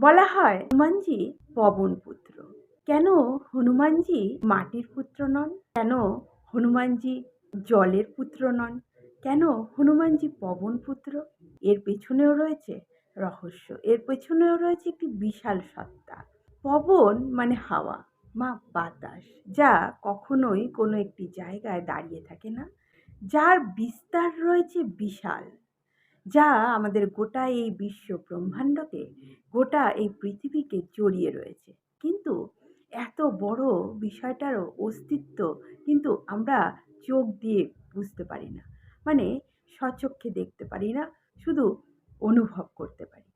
বলা হয় হনুমানজি পবন পুত্র। কেন হনুমানজি মাটির পুত্র নন? কেন হনুমানজি জলের পুত্র নন? কেন হনুমানজি পবন পুত্র? এর পেছনেও রয়েছে রহস্য। এর পেছনেও রয়েছে একটি বিশাল সত্তা। পবন মানে হাওয়া, মা বাতাস, যা কখনোই কোনো একটি জায়গায় দাঁড়িয়ে থাকে না। যার বিস্তার রয়েছে বিশাল। যা আমাদের গোটা এই বিশ্ব ব্রহ্মাণ্ডকে, গোটা এই পৃথিবীকে জড়িয়ে রয়েছে। কিন্তু এত বড় বিষয়টারও অস্তিত্ব কিন্তু আমরা চোখ দিয়ে বুঝতে পারি না। মানে স্বচক্ষে দেখতে পারি না, শুধু অনুভব করতে পারি।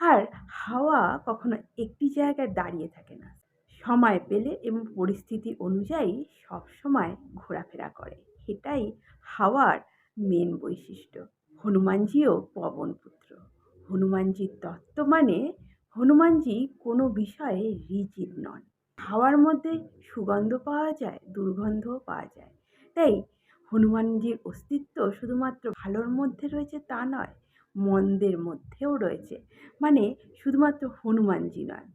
আর হাওয়া কখনো একটি জায়গায় দাঁড়িয়ে থাকে না। সময় পেলে এবং পরিস্থিতি অনুযায়ী সব সময় ঘোরাফেরা করে। এটাই হাওয়ার মেন বৈশিষ্ট্য। হনুমানজিও পবনপুত্র। হনুমানজির তত্ত্ব মানে হনুমানজি কোনো বিষয়ে রিজিড নন। হাওয়ার মধ্যে সুগন্ধ পাওয়া যায়, দুর্গন্ধও পাওয়া যায়। তাই হনুমানজির অস্তিত্ব শুধুমাত্র ভালোর মধ্যে রয়েছে তা নয়, মন্দের মধ্যেও রয়েছে। মানে শুধুমাত্র হনুমানজি নয়।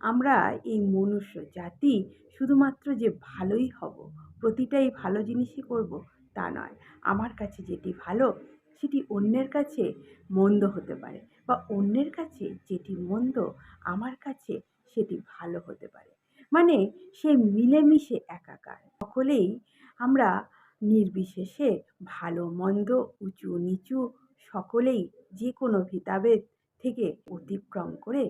আমরা এই মনুষ্য জাতি শুধুমাত্র যে ভালোই হব, প্রতিটাই ভালো জিনিসই করব তা নয়। আমার কাছে যেটি ভালো সেটি অন্যের কাছে মন্দ হতে পারে বা অন্যের কাছে যেটি মন্দ, আমার কাছে সেটি ভালো হতে পারে। মানে সে মিলেমিশে একাকার। সকলেই আমরা নির্বিশেষে ভালো, মন্দ, উঁচু, নিচু সকলেই যে কোনো ভেদাভেদ থেকে অতিক্রম করে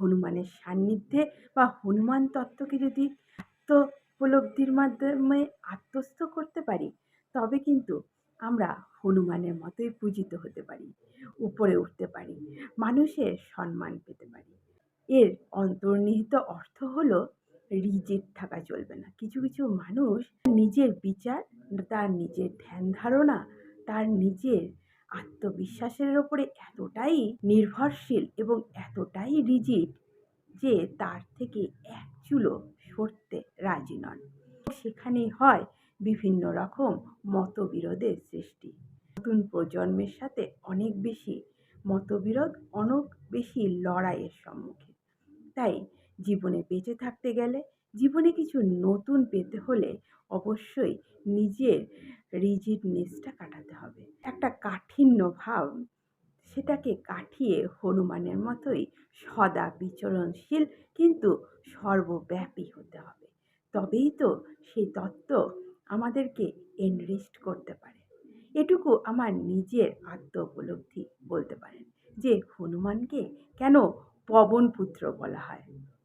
হনুমানের সান্নিধ্যে বা হনুমান তত্ত্বকে যদি আত্ম উপলব্ধির মাধ্যমে আত্মস্থ করতে পারি, তবে কিন্তু আমরা হনুমানের মতোই পূজিত হতে পারি, উপরে উঠতে পারি, মানুষের সম্মান পেতে পারি। এর অন্তর্নিহিত অর্থ হলো রিজিড থাকা চলবে না। কিছু কিছু মানুষ নিজের বিচার, তার নিজের ধ্যান ধারণা, তার নিজের আত্মবিশ্বাসের ওপরে এতটাই নির্ভরশীল এবং এতটাই রিজিড যে তার থেকে এক চুলো সরতে রাজি নন। সেখানেই হয় বিভিন্ন রকম মতবিরোধের সৃষ্টি। নতুন প্রজন্মের সাথে অনেক বেশি মতবিরোধ, অনেক বেশি লড়াইয়ের সম্মুখীন। তাই জীবনে বেঁচে থাকতে গেলে, জীবনে কিছু নতুন পেতে হলে অবশ্যই নিজের রিজিডনেসটা কাটাতে হবে। একটা কাঠিন্য ভাব, সেটাকে কাটিয়ে হনুমানের মতোই সদা বিচরণশীল কিন্তু সর্বব্যাপী হতে হবে। তবেই তো সেই তত্ত্ব আমাদেরকে এনরিস্ট করতে পারে। এটুকু আমার নিজের আত্ম উপলব্ধি বলতে পারেন যে হনুমানকে কেন পবনপুত্র বলা হয়।